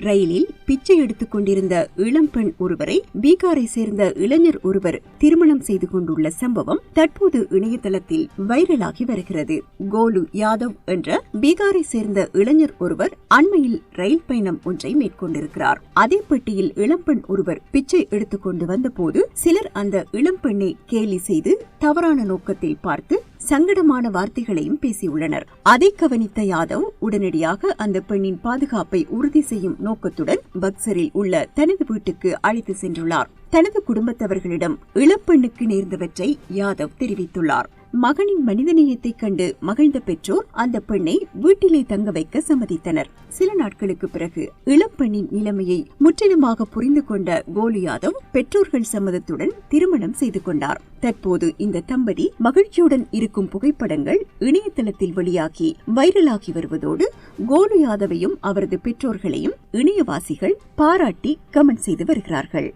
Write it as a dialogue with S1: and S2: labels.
S1: ரயிலில் பிச்சை எடுத்துக் கொண்டிருந்த இளம்பெண் ஒருவரை பீகாரை சேர்ந்த இளைஞர் ஒருவர் திருமணம் செய்து கொண்டுள்ள சம்பவம் தற்போது இணையதளத்தில் வைரலாகி வருகிறது. கோலு யாதவ் என்ற பீகாரை சேர்ந்த இளைஞர் ஒருவர் அண்மையில் ரயில் பயணம் ஒன்றை மேற்கொண்டிருக்கிறார். அதே பெட்டியில் இளம்பெண் ஒருவர் பிச்சை எடுத்துக் கொண்டு வந்தபோது சிலர் அந்த இளம்பெண்ணை கேலி செய்து தவறான நோக்கத்தில் பார்த்து சங்கடமான வார்த்தைகளையும் பேசியுள்ளனர். அதை கவனித்த யாதவ் உடனடியாக அந்த பெண்ணின் பாதுகாப்பை உறுதி செய்யும் நோக்கத்துடன் பக்சரில் உள்ள தனது வீட்டுக்கு அழைத்து சென்றுள்ளார். தனது குடும்பத்தவர்களிடம் இளப்பெண்ணுக்கு நேர்ந்தவற்றை யாதவ் தெரிவித்துள்ளார். மகனின் மனிதநேயத்தைக் கண்டு மகிழ்ந்த பெற்றோர் அந்த பெண்ணை வீட்டிலே தங்க வைக்க சம்மதித்தனர். சில நாட்களுக்கு பிறகு இளம்பெண்ணின் நிலைமையை முற்றிலுமாக புரிந்து கொண்ட கோலு யாதவ் பெற்றோர்கள் சம்மதத்துடன் திருமணம் செய்து கொண்டார். தற்போது இந்த தம்பதி மகிழ்ச்சியுடன் இருக்கும் புகைப்படங்கள் இணையதளத்தில் வெளியாகி வைரலாகி வருவதோடு கோலு யாதவையும் அவரது பெற்றோர்களையும் இணையவாசிகள் பாராட்டி கமெண்ட் செய்து வருகிறார்கள்.